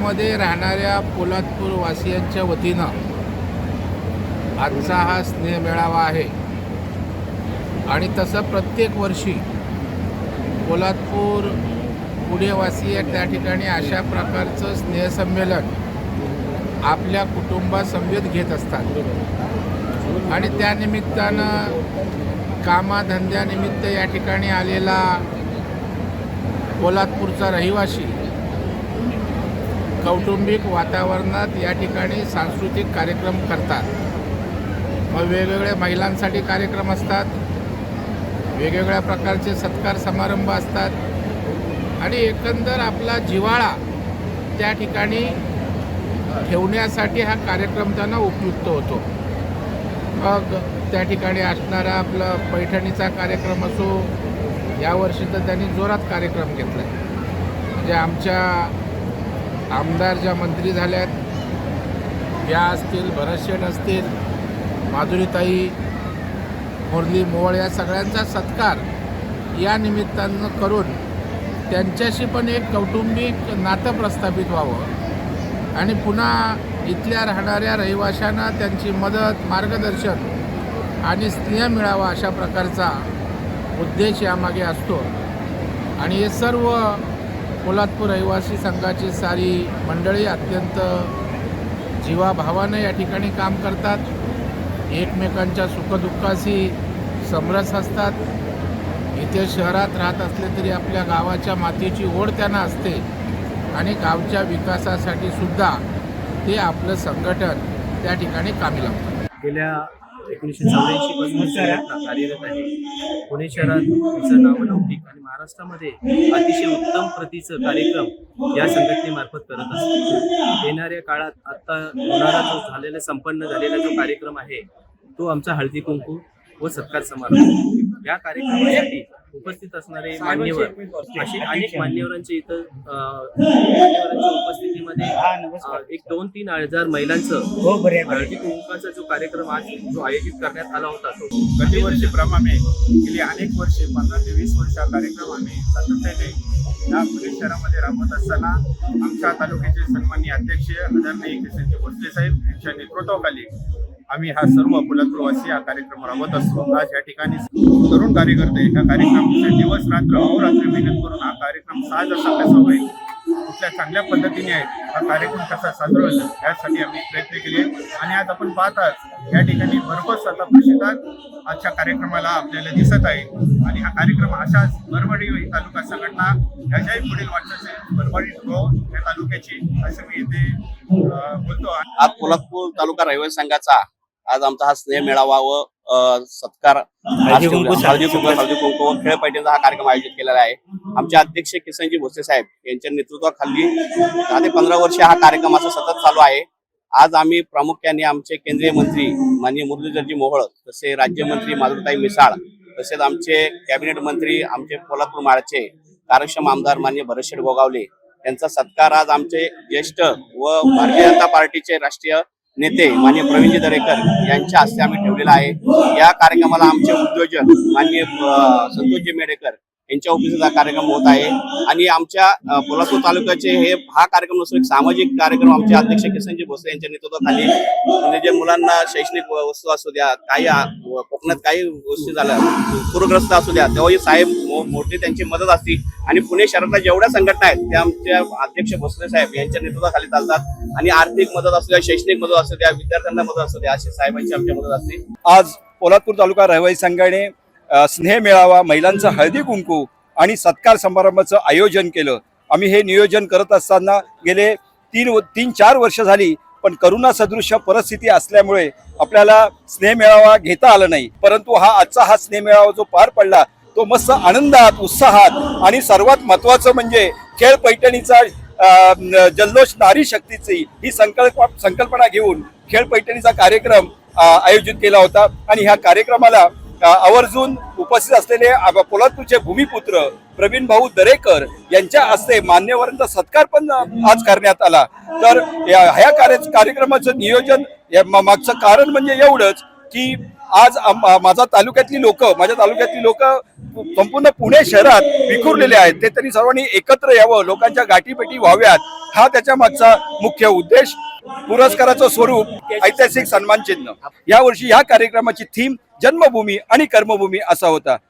जिल्ह्यामध्ये राहणाऱ्या पोलादपूरवासियांच्या वतीनं आजचा हा स्नेह मेळावा आहे. आणि तसं प्रत्येक वर्षी पोलादपूर पुणेवासीय त्या ठिकाणी अशा प्रकारचं स्नेहसंमेलन आपल्या कुटुंबासमवेत घेत असतात. आणि त्यानिमित्तानं कामाधंद्यानिमित्त या ठिकाणी आलेला पोलादपूरचा रहिवासी कौटुंबिक वातावरणात या ठिकाणी सांस्कृतिक कार्यक्रम करतात. मग वेगवेगळ्या महिलांसाठी कार्यक्रम असतात. वेगवेगळ्या प्रकारचे सत्कार समारंभ असतात. आणि एकंदर आपला जिव्हाळा त्या ठिकाणी ठेवण्यासाठी हा कार्यक्रम त्यांना उपयुक्त होतो. मग त्या ठिकाणी असणारा आपला पैठणीचा कार्यक्रम असो यावर्षी तर त्यांनी जोरात कार्यक्रम घेतला म्हणजे आमच्या आमदार ज्या मंत्री झाल्यात या असतील भरतशेठ असतील माधुरीताई मुरली मोवळ या सगळ्यांचा सत्कार या निमित्तानं करून त्यांच्याशी पण एक कौटुंबिक नातं प्रस्थापित व्हावं आणि पुन्हा इथल्या राहणाऱ्या रहिवाशांना त्यांची मदत मार्गदर्शन आणि स्नेह मिळावा अशा प्रकारचा उद्देश यामागे असतो. आणि हे सर्व पोलादपूर रहिवासी संघाची सारी मंडळी अत्यंत जीवाभावानं या ठिकाणी काम करतात. एकमेकांच्या सुखदुःखाशी समरस असतात. इथे शहरात राहत असले तरी आपल्या गावाच्या मातीची ओढ त्यांना असते आणि गावच्या विकासासाठी सुद्धा ते आपलं संघटन त्या ठिकाणी कामी लागतं गेल्या एकोणीसशे चौऱ्याऐंशी पासून शहरात कार्यरत आहे. पुणे शहरात तिचं नावलौकिक आणि महाराष्ट्रामध्ये अतिशय उत्तम प्रतीचं कार्यक्रम या संघटनेमार्फत करत असते. येणाऱ्या काळात आता होणारा जो झालेला संपन्न झालेला जो कार्यक्रम आहे तो आमचा हळदी कुंकू व सत्कार समारोह. या कार्यक्रमासाठी उपस्थित असणारे मान्यवर असे अनेक मान्यवरांचे इथं अं, एक दोन तीन हजार महिलांचं कुंकाचा जो कार्यक्रम आज जो आयोजित करण्यात आला होता तो प्रतिवर्षीप्रमाणे गेली अनेक वर्षे पंधरा ते वीस वर्ष हा कार्यक्रम आम्ही सातत्याने या पुणे शहरामध्ये राबवत असताना आमच्या तालुक्याचे सन्माननीय अध्यक्ष आदरणीय किसनजी भोसले साहेब यांच्या नेतृत्वाखाली आम्ही हा सर्व पोलादपूरवासी हा कार्यक्रम राबवत असतो. आज या ठिकाणी तरुण कार्यकर्ते ह्या कार्यक्रमाचे दिवस रात्र अहोरात्र मेहनत करून हा कार्यक्रम सहज असा कसा होईल कुठल्या चांगल्या पद्धतीने हा कार्यक्रम कसा साजरा होईल यासाठी आम्ही प्रयत्न केले. आणि आज आपण पाहताच या ठिकाणी भरघोस आता प्रतिसाद आजच्या कार्यक्रमाला आपल्याला दिसत आहे. आणि हा कार्यक्रम अशाच बरबडी तालुका संघटना याच्याही पुढील वाटचाल बरबडी ठेवो या तालुक्याची असं मी इथे बोलतो. आज कोल्हापूर तालुका रहिवासी संघाचा आज आमचा हा स्नेह मेळावा व सत्कार. हळदी कुंकू हळदी कुंकू खेळ पैठणचा हा कार्यक्रम आयोजित केलेला आहे. आमचे अध्यक्ष किसनजी भोसले साहेब यांच्या नेतृत्वाखाली दहा ते पंधरा वर्ष हा कार्यक्रम असा सतत चालू आहे. आज आम्ही प्रामुख्याने आमचे केंद्रीय मंत्री माननीय मुरलीधरजी मोहोळ तसे राज्यमंत्री माधुरताई मिसाळ तसेच आमचे कॅबिनेट मंत्री आमचे पोलादपूर माळचे कार्यक्षम आमदार माननीय भरतशेठ गोगावले यांचा सत्कार आज आमचे ज्येष्ठ व भारतीय जनता पार्टीचे राष्ट्रीय नेते माननीय प्रवीणजी दरेकर यांच्या हस्ते आम्ही ठेवलेला आहे. या कार्यक्रमाला आमचे उद्योजक माननीय संतोषजी मेडेकर यांच्या ऑफिसचा कार्यक्रम होत आहे. आणि आमच्या अ, तालुक्याचे हे हा कार्यक्रम नसून एक सामाजिक कार्यक्रम आमचे अध्यक्ष किसनजी भोसले यांच्या नेतृत्वाखाली. म्हणजे जे मुलांना शैक्षणिक वस्तू असू द्या काही कोकणात काही गोष्टी झाल्या पूरग्रस्त असू द्या तेव्हाही साहेब मोठी त्यांची मदत असते. आणि पुणे शहरातल्या जेवढ्या संघटना आहेत त्या आमच्या अध्यक्ष भोसले साहेब यांच्या नेतृत्वाखाली चालतात. आणि आर्थिक मदत असू द्या शैक्षणिक मदत असू द्या विद्यार्थ्यांना मदत असू द्या अशी साहेबांची आमच्या मदत असते. आज पोलादपूर तालुका रहिवासी संघाने स्नेह मेळावा महिलांचं हळदी कुंकू आणि सत्कार समारंभाचं आयोजन केलं. आम्ही हे नियोजन करत असताना गेले तीन तीन चार वर्ष झाली पण करोना सदृश्य परिस्थिती असल्यामुळे आपल्याला स्नेह मेळावा घेता आला नाही. परंतु हा आजचा हा स्नेह मेळावा जो पार पडला तो मस्त आनंदात उत्साहात आणि सर्वात महत्वाचं म्हणजे खेळ पैठणीचा जल्लोष नारी शक्तीची ही संकल्प संकल्पना घेऊन खेळ पैठणीचा कार्यक्रम आयोजित केला होता. आणि ह्या कार्यक्रमाला आवर्जून उपस्थित असलेले पोलादपूरचे भूमिपुत्र प्रवीण भाऊ दरेकर यांच्या हस्ते मान्यवरांचा सत्कार पण आज करण्यात आला. तर या- ह्या कार्य कार्यक्रमाचं नियोजन या मागचं कारण म्हणजे एवढंच की आज माझा तालुक्यातली लोक माझ्या तालुक्यातली लोक संपूर्ण पुणे शहरात विखुरलेले आहेत. ते तरी सर्वांनी एकत्र यावं लोकांच्या गाठीपेटी व्हाव्यात. हा त्याच्या मागचा मुख्य उद्देश. पुरस्काराचं स्वरूप ऐतिहासिक सन्मान चिन्ह यावर्षी या कार्यक्रमाची थीम जन्मभूमी आणि कर्मभूमी असा होता.